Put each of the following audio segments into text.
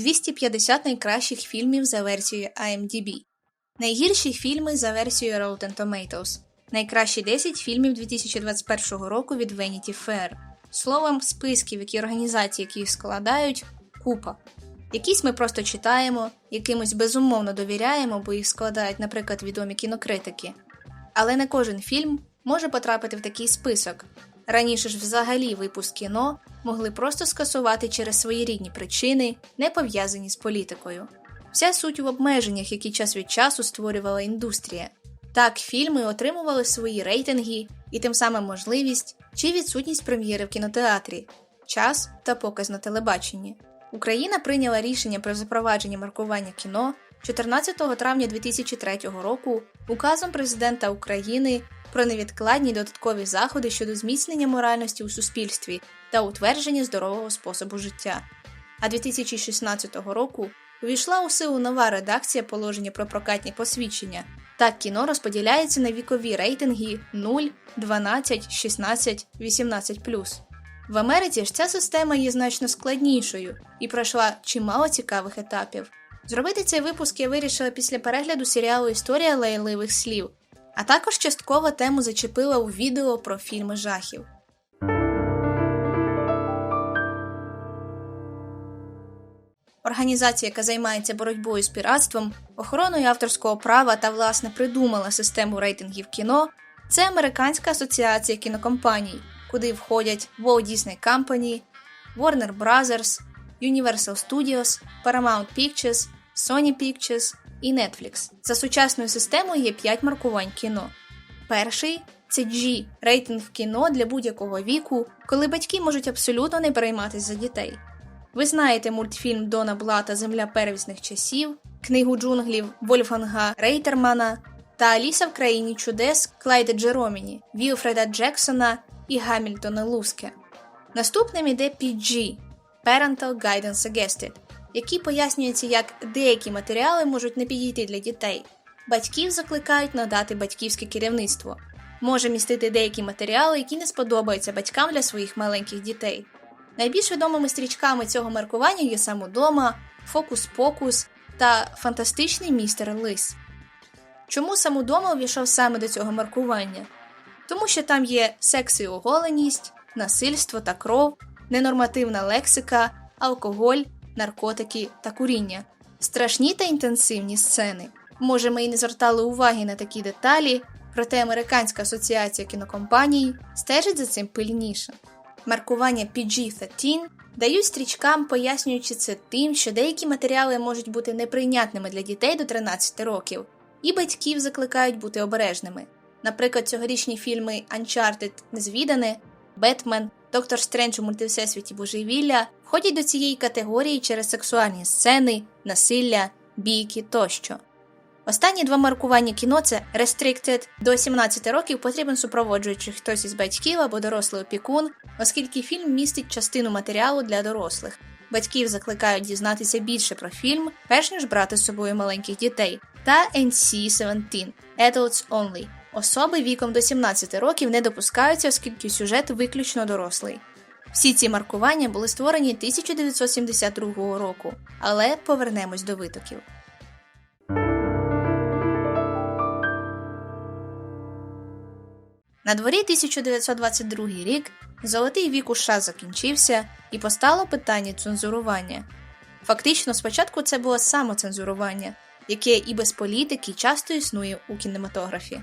250 найкращих фільмів за версією IMDb, найгірші фільми за версією Rotten Tomatoes, найкращі 10 фільмів 2021 року від Vanity Fair. Словом, списків, які організації, які їх складають, купа. Якісь ми просто читаємо, якимось безумовно довіряємо, бо їх складають, наприклад, відомі кінокритики. Але не кожен фільм може потрапити в такий список. Раніше ж взагалі випуск кіно могли просто скасувати через свої рідні причини, не пов'язані з політикою. Вся суть в обмеженнях, які час від часу створювала індустрія. Так, фільми отримували свої рейтинги і тим самим можливість чи відсутність прем'єри в кінотеатрі, час та показ на телебаченні. Україна прийняла рішення про запровадження маркування кіно 14 травня 2003 року указом президента України про невідкладні додаткові заходи щодо зміцнення моральності у суспільстві та утвердження здорового способу життя. А 2016 року увійшла у силу нова редакція положення про прокатні посвідчення. Так кіно розподіляється на вікові рейтинги 0, 12, 16, 18 в Америці ж ця система є значно складнішою і пройшла чимало цікавих етапів. Зробити цей випуск я вирішила після перегляду серіалу Історія лайливих слів, а також частково тему зачепила у відео про фільми жахів. Організація, яка займається боротьбою з піратством, охороною авторського права та власне придумала систему рейтингів кіно, це Американська асоціація кінокомпаній, куди входять Walt Disney Company, Warner Bros., Universal Studios, Paramount Pictures, Sony Pictures і Netflix. За сучасною системою є 5 маркувань кіно. Перший це G рейтинг кіно для будь-якого віку, коли батьки можуть абсолютно не перейматися за дітей. Ви знаєте мультфільм Дона Блата Земля первісних часів, книгу джунглів Вольфганга Рейтермана та Аліса в країні чудес Клайда Джероміні, Вілфреда Джексона і Гамільтона Луске. Наступним іде PG Parental Guidance Suggested, який пояснюється, як деякі матеріали можуть не підійти для дітей. Батьків закликають надати батьківське керівництво, може містити деякі матеріали, які не сподобаються батькам для своїх маленьких дітей. Найбільш відомими стрічками цього маркування є самодома, Фокус-Покус та Фантастичний містер Лис. Чому самодома увійшов саме до цього маркування? Тому що там є секс і оголеність, насильство та кров, ненормативна лексика, алкоголь, наркотики та куріння, страшні та інтенсивні сцени. Може, ми і не звертали уваги на такі деталі, проте Американська асоціація кінокомпаній стежить за цим пильніше. Маркування PG-13 дають стрічкам, пояснюючи це тим, що деякі матеріали можуть бути неприйнятними для дітей до 13 років, і батьків закликають бути обережними. Наприклад, цьогорічні фільми Uncharted Незвідане, Бетмен, Доктор Стрендж у мультивсесвіті Божевілля входять до цієї категорії через сексуальні сцени, насилля, бійки тощо. Останні два маркування кіно це Restricted до 17 років потрібен супроводжуючий хтось із батьків або дорослий опікун, оскільки фільм містить частину матеріалу для дорослих. Батьків закликають дізнатися більше про фільм, перш ніж брати з собою маленьких дітей, та NC-17 Adults Only. Особи віком до 17 років не допускаються, оскільки сюжет виключно дорослий. Всі ці маркування були створені 1972 року, але повернемось до витоків. На дворі 1922 рік золотий вік у США закінчився і постало питання цензурування. Фактично, спочатку це було самоцензурування, яке і без політики часто існує у кінематографі.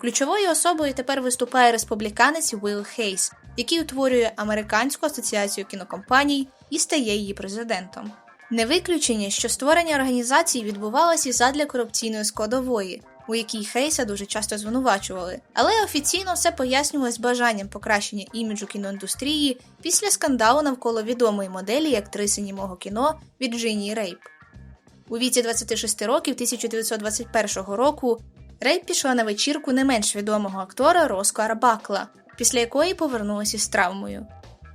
Ключовою особою тепер виступає республіканець Уилл Хейс, який утворює Американську асоціацію кінокомпаній і стає її президентом. Не виключення, що створення організації відбувалося і задля корупційної складової, у якій Хейса дуже часто звинувачували, але офіційно все пояснювалось бажанням покращення іміджу кіноіндустрії після скандалу навколо відомої моделі актриси німого кіно Вірджинії Рейп. У віці 26 років 1921 року Рейп пішла на вечірку не менш відомого актора Роско Арбакла, після якої повернулася з травмою.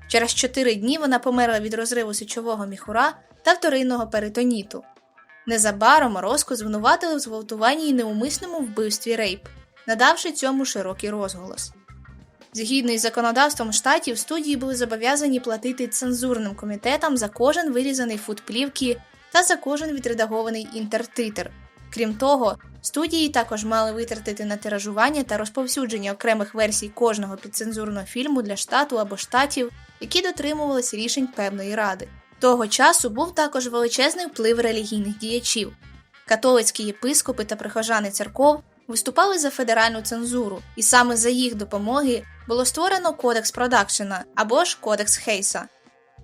Через чотири дні вона померла від розриву сечового міхура та вторинного перитоніту. Незабаром Роско звинуватили в зґвалтуванні і неумисному вбивстві Рейп, надавши цьому широкий розголос. Згідно із законодавством штатів, студії були зобов'язані платити цензурним комітетам за кожен вирізаний фут плівки та за кожен відредагований інтертитр. Крім того, студії також мали витратити на тиражування та розповсюдження окремих версій кожного підцензурного фільму для штату або штатів, які дотримувались рішень певної ради. Того часу був також величезний вплив релігійних діячів. Католицькі єпископи та прихожани церков виступали за федеральну цензуру, і саме за їх допомоги було створено Кодекс Продакшена або ж Кодекс Хейса.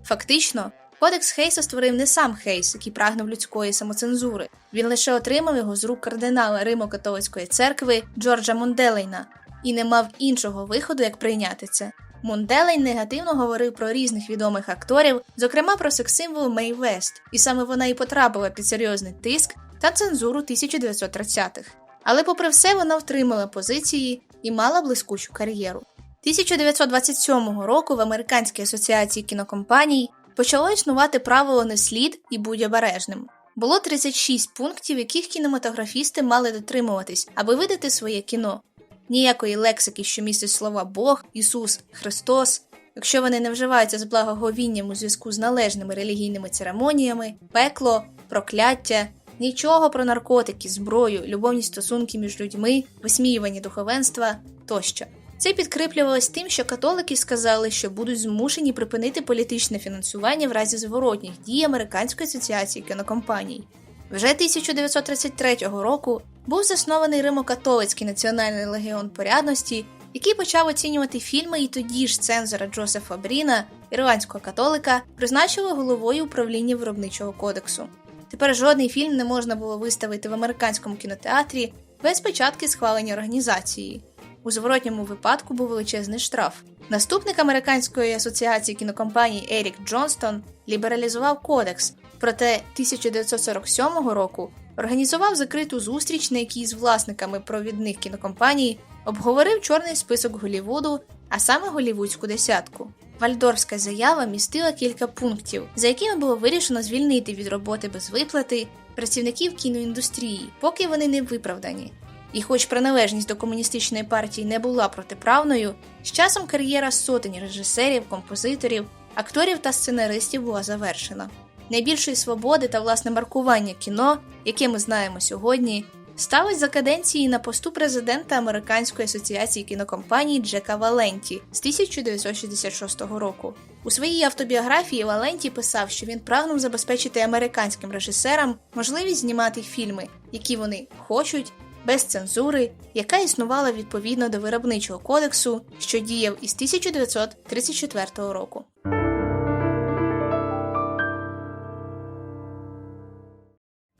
Фактично, Кодекс Хейса створив не сам Хейс, який прагнув людської самоцензури. Він лише отримав його з рук кардинала Римо-католицької церкви Джорджа Монделейна і не мав іншого виходу, як прийняти це. Монделейн негативно говорив про різних відомих акторів, зокрема про секс-символ Мей Вест, і саме вона і потрапила під серйозний тиск та цензуру 1930-х. Але, попри все, вона втримала позиції і мала блискучу кар'єру. 1927 року в Американській асоціації кінокомпаній почало існувати правило не слід і будь обережним. Було 36 пунктів, яких кінематографісти мали дотримуватись, аби видати своє кіно. Ніякої лексики, що містить слова Бог, Ісус, Христос, якщо вони не вживаються з благоговінням у зв'язку з належними релігійними церемоніями, пекло, прокляття, нічого про наркотики, зброю, любовні стосунки між людьми, висміювання духовенства тощо. Це підкріплювалось тим, що католики сказали, що будуть змушені припинити політичне фінансування в разі зворотніх дій Американської асоціації кінокомпаній. Вже 1933 року був заснований Римо-католицький національний легіон порядності, який почав оцінювати фільми, і тоді ж цензора Джозефа Бріна, ірландського католика, призначили головою управління виробничого кодексу. Тепер жодний фільм не можна було виставити в американському кінотеатрі без початки схвалення організації. У зворотньому випадку був величезний штраф. Наступник американської асоціації кінокомпаній Ерік Джонстон лібералізував кодекс, проте 1947 року організував закриту зустріч, на якій з власниками провідних кінокомпаній обговорив чорний список Голівуду, а саме голівудську десятку. Вальдорфська заява містила кілька пунктів, за якими було вирішено звільнити від роботи без виплати працівників кіноіндустрії, поки вони не виправдані. І, хоч приналежність до комуністичної партії не була протиправною, з часом кар'єра сотень режисерів, композиторів, акторів та сценаристів була завершена. Найбільшої свободи та власне маркування кіно, яке ми знаємо сьогодні, сталося за каденції на посту президента Американської асоціації кінокомпаній Джека Валенті з 1966 року. У своїй автобіографії Валенті писав, що він прагнув забезпечити американським режисерам можливість знімати фільми, які вони хочуть без цензури, яка існувала відповідно до виробничого кодексу, що діяв із 1934 року. –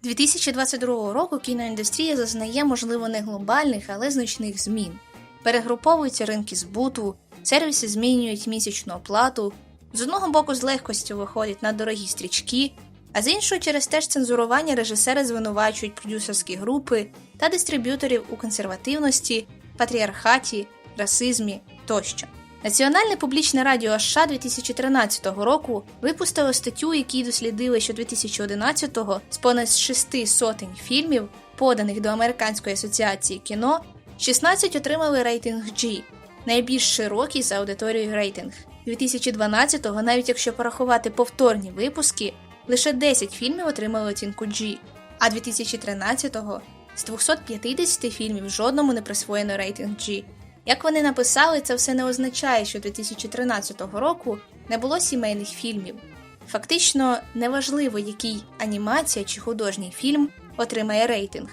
2022 року кіноіндустрія зазнає, можливо, не глобальних, але значних змін. Перегруповуються ринки збуту, сервіси змінюють місячну оплату. З одного боку, з легкостю виходять на дорогі стрічки, а з іншого, через теж цензурування режисери звинувачують продюсерські групи та дистриб'юторів у консервативності, патріархаті, расизмі тощо. Національне публічне радіо США 2013 року випустило статтю, якій дослідили, що 2011-го з понад шести сотень фільмів, поданих до Американської асоціації кіно, 16 отримали рейтинг G, найбільш широкий за аудиторією рейтинг. 2012-го, навіть якщо порахувати повторні випуски, лише 10 фільмів отримали оцінку G, а 2013-го з 250 фільмів жодному не присвоєно рейтинг G. Як вони написали, це все не означає, що 2013 року не було сімейних фільмів. Фактично, неважливо, який анімація чи художній фільм отримає рейтинг.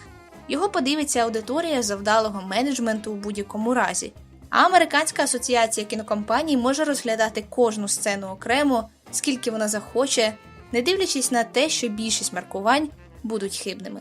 Його подивиться аудиторія завдалого менеджменту у будь-якому разі. А Американська асоціація кінокомпаній може розглядати кожну сцену окремо, скільки вона захоче, не дивлячись на те, що більшість маркувань будуть хибними.